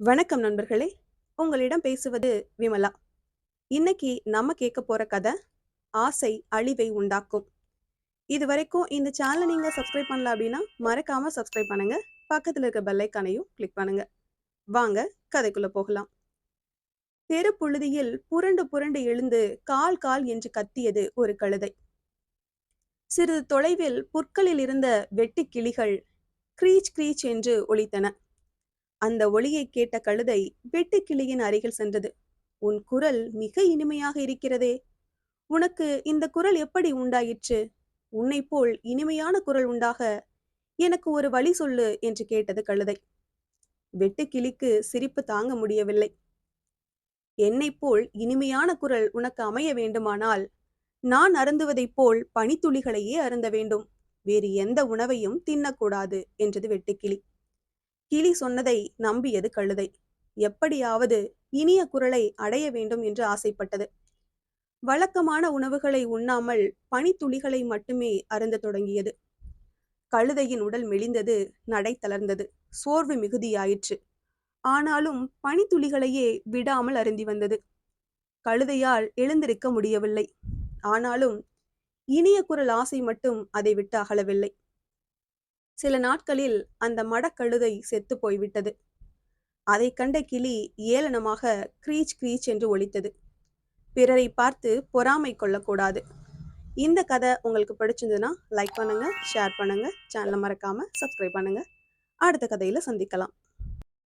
வணக்கம் நண்பர்களே! உங்களிடம் பேசுவது விமலா. இன்னைக்கு நம்ம கேட்க போற கதை, ஆசை அழிவை உண்டாக்கும். இதுவரைக்கும் இந்த சேனலை நீங்க சப்ஸ்கிரைப் பண்ணல அப்படின்னா, மறக்காம சப்ஸ்கிரைப் பண்ணுங்க. பக்கத்துல இருக்க பெல்லைக்கானையும் கிளிக் பண்ணுங்க. வாங்க கதைக்குள்ள போகலாம். தெருப்புழுதியில் புரண்டு புரண்டு எழுந்து கால் கால் என்று கத்தியது ஒரு கழுதை. சிறிது தொலைவில் புற்களில் இருந்த வெட்டு கிளிகள் க்ரீச் க்ரீச் என்று ஒழித்தன அந்த ஒளியை கேட்ட கழுதை வெட்டுக்கிளியின் அருகில் சென்றது. உன் குரல் மிக இனிமையாக இருக்கிறதே. உனக்கு இந்த குரல் எப்படி உண்டாயிற்று? உன்னைப் போல் இனிமையான குரல் உண்டாக எனக்கு ஒரு வழி சொல்லு என்று கேட்டது கழுதை. வெட்டுக்கிளிக்கு சிரிப்பு தாங்க முடியவில்லை. என்னைப் போல் இனிமையான குரல் உனக்கு அமைய வேண்டுமானால் நான் அருந்துவதைப் போல் பனித்துளிகளையே அருந்த வேண்டும். வேறு எந்த உணவையும் தின்னக்கூடாது என்றது வெட்டுக்கிளி. கிளி சொன்னதை நம்பியது கழுதை. எப்படியாவது இனிய குரலை அடைய வேண்டும் என்று ஆசைப்பட்டது. வழக்கமான உணவுகளை உண்ணாமல் பனித்துளிகளை மட்டுமே அருந்தத் தொடங்கியது. கழுதையின் உடல் மெலிந்தது, நடை தளர்ந்தது, சோர்வு மிகுதியாயிற்று. ஆனாலும் பனித்துளிகளையே விடாமல் அருந்தி வந்தது. கழுதையால் எழுந்திருக்க முடியவில்லை. ஆனாலும் இனிய குரல் ஆசை மட்டும் அதை விட்டு அகலவில்லை. சில நாட்களில் அந்த மடக்கழுதை செத்து போய்விட்டது. அதைக் கண்ட கிளி ஏளனமாக க்ரீச் க்ரீச் என்று ஒழித்தது பிறரை பார்த்து பொறாமை கொள்ளக்கூடாது. இந்த கதை உங்களுக்கு பிடிச்சிருந்ததுன்னா லைக் பண்ணுங்க, ஷேர் பண்ணுங்க, சேனலை மறக்காம சப்ஸ்கிரைப் பண்ணுங்க. அடுத்த கதையில சந்திக்கலாம்.